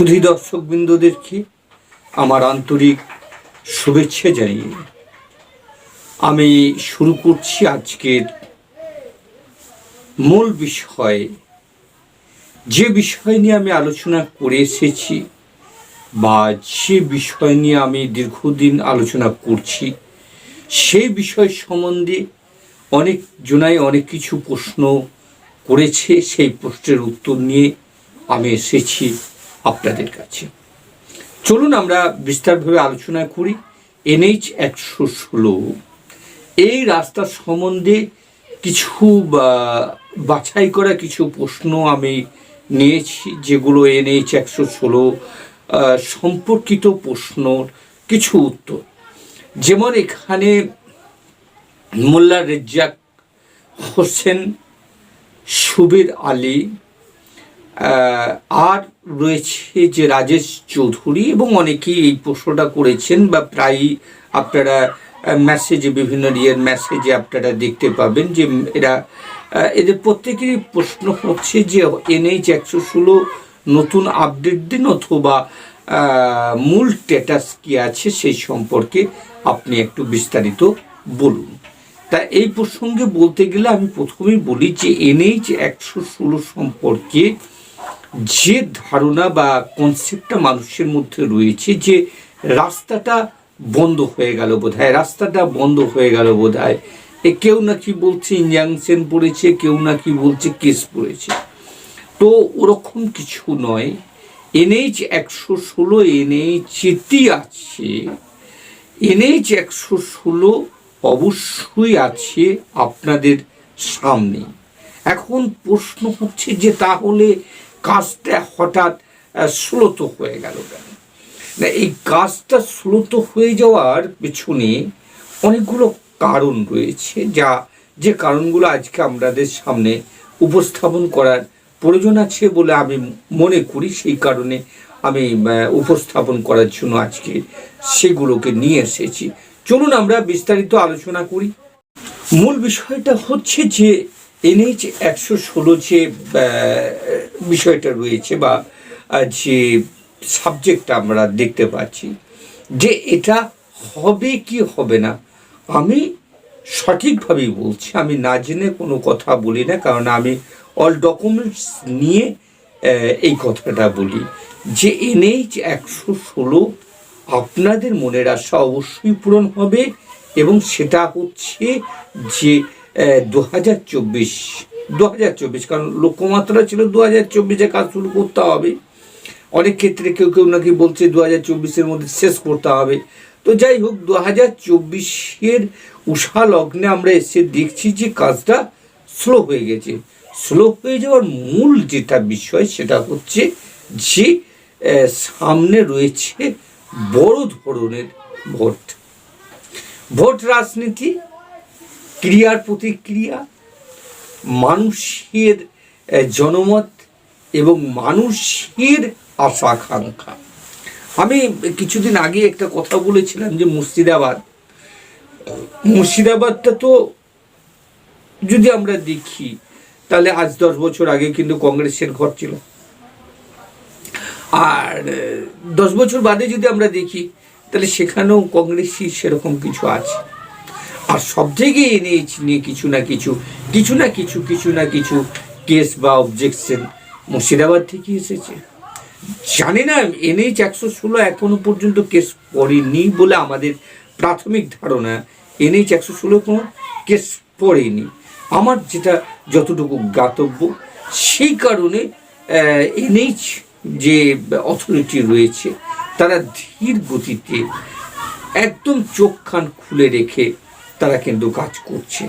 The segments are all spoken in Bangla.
শুধু দর্শকবৃন্দদেরকে আমার আন্তরিক শুভেচ্ছা জানিয়ে আমি শুরু করছি আজকের মূল বিষয়। যে বিষয় নিয়ে আমি আলোচনা করে এসেছি বা যে বিষয় নিয়ে আমি দীর্ঘদিন আলোচনা করছি, সেই বিষয় সম্বন্ধে অনেক জনাই অনেক কিছু প্রশ্ন করেছে, সেই প্রশ্নের উত্তর নিয়ে আমি এসেছি। আপনাদের কাছে। চলুন আমরা বিস্তারভাবে আলোচনা করি। এনএইচ একশো ষোলো। এই রাস্তা সম্বন্ধে কিছু বাছাই করা কিছু প্রশ্ন আমি নিয়েছি, যেগুলো এনএইচ একশো ষোলো সম্পর্কিত প্রশ্নর কিছু উত্তর। যেমন এখানে মোল্লা রেজ্জাক হোসেন সুবীর আলী আর রয়েছে যে রাজেশ চৌধুরী এবং অনেকেই এই প্রশ্নটা করেছেন বা প্রায়ই আপনারা মেসেজে বিভিন্ন ইয়ের মেসেজে আপনারা দেখতে পাবেন যে এরা এদের প্রত্যেকেরই প্রশ্ন হচ্ছে যে এনএইচ একশো ষোলো নতুন আপডেট দিন অথবা মূল স্ট্যাটাস কি আছে সেই সম্পর্কে আপনি একটু বিস্তারিত বলুন। তা এই প্রসঙ্গে বলতে গেলে আমি প্রথমেই বলি যে এনএইচ একশো ষোলো সম্পর্কে যে ধারণা বা কনসেপ্টটা মানুষের মধ্যে রয়েছে যে রাস্তাটা বন্ধ হয়ে গেল বোধ রাস্তাটা বন্ধ হয়ে গেল বোধ হয় এ কেউ নাকি বলছে ইঞ্জাংশন পড়েছে, কেউ নাকি বলছে কেস পড়েছে। তো ওরকম কিছু নয়। এনএইচ একশো ষোলো এনএইচেটি আছে। এনএইচ একশো ষোলো অবশ্যই আছে আপনাদের সামনে। এখন প্রশ্ন হচ্ছে যে তাহলে কাজটা হঠাৎ স্লোত হয়ে গেল কেন? না, এই কাজটা স্লোত হয়ে যাওয়ার পেছনে অনেকগুলো কারণ রয়েছে, যা যে কারণগুলো আজকে আমাদের সামনে উপস্থাপন করার প্রয়োজন আছে বলে আমি মনে করি। সেই কারণে আমি উপস্থাপন করার জন্য আজকে সেগুলোকে নিয়ে এসেছি। চলুন আমরা বিস্তারিত আলোচনা করি। মূল বিষয়টা হচ্ছে যে এনএইচ একশো ষোলো যে বিষয়টা রয়েছে বা যে সাবজেক্টটা আমরা দেখতে পাচ্ছি, যে এটা হবে কি হবে না, আমি সঠিকভাবেই বলছি, আমি না জেনে কোনো কথা বলি না, কারণ আমি অল ডকুমেন্টস নিয়ে এই কথাটা বলি, যে এনএইচ একশো ষোলো আপনাদের মনের আশা অবশ্যই পূরণ হবে এবং সেটা হচ্ছে যে দু হাজার চব্বিশ দু হাজার চব্বিশ, কারণ লক্ষ্যমাত্রা ছিল দু হাজার চব্বিশে কাজ শুরু করতে হবে। অনেক ক্ষেত্রে কেউ কেউ নাকি বলছে দু হাজার চব্বিশের মধ্যে শেষ করতে হবে। তো যাই হোক দু হাজার চব্বিশের উষা লগ্নে আমরা এসে দেখছি যে কাজটা স্লো হয়ে গেছে। স্লো হয়ে যাওয়ার মূল যেটা বিষয় সেটা হচ্ছে যে সামনে রয়েছে বড় ধরনের ভোট। ভোট রাজনীতি ক্রিয়ার প্রতিক্রিয়া, মানুষের জনমত এবং মানুষের আশা আকাঙ্ক্ষা আমি কিছুদিন আগে একটা কথা বলেছিলাম যে মুর্শিদাবাদ, মুর্শিদাবাদটা তো যদি আমরা দেখি, তাহলে আজ দশ বছর আগে কিন্তু কংগ্রেসের ঘর ছিল। আর দশ বছর বাদে যদি আমরা দেখি, তাহলে সেখানেও কংগ্রেসই সেরকম কিছু আছে। আর সব থেকে নিয়ে কিছু না কিছু কিছু না কিছু কিছু না কিছু কেস বা অবজেকশন মুর্শিদাবাদ থেকে এসেছে। জানি না, এনএইচ একশো ষোলো এখনও পর্যন্ত কেস পড়েনি বলে আমাদের প্রাথমিক ধারণা। এনএইচ একশো ষোলো কোনো কেস পড়েনি। আমার যেটা যতটুকু জ্ঞাতব্য, সেই কারণে এনএইচ যে অথরিটি রয়েছে, তারা ধীর গতিতে একদম চোখ কান খুলে রেখে তারা কিন্তু কাজ করছে।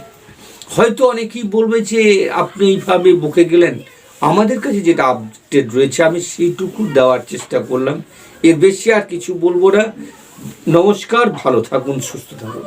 হয়তো অনেকেই বলবে যে আপনি এইভাবে বকে গেলেন। আমাদের কাছে যেটা আপডেট রয়েছে, আমি সেইটুকু দেওয়ার চেষ্টা করলাম। এর বেশি আর কিছু বলব না। নমস্কার, ভালো থাকুন, সুস্থ থাকুন।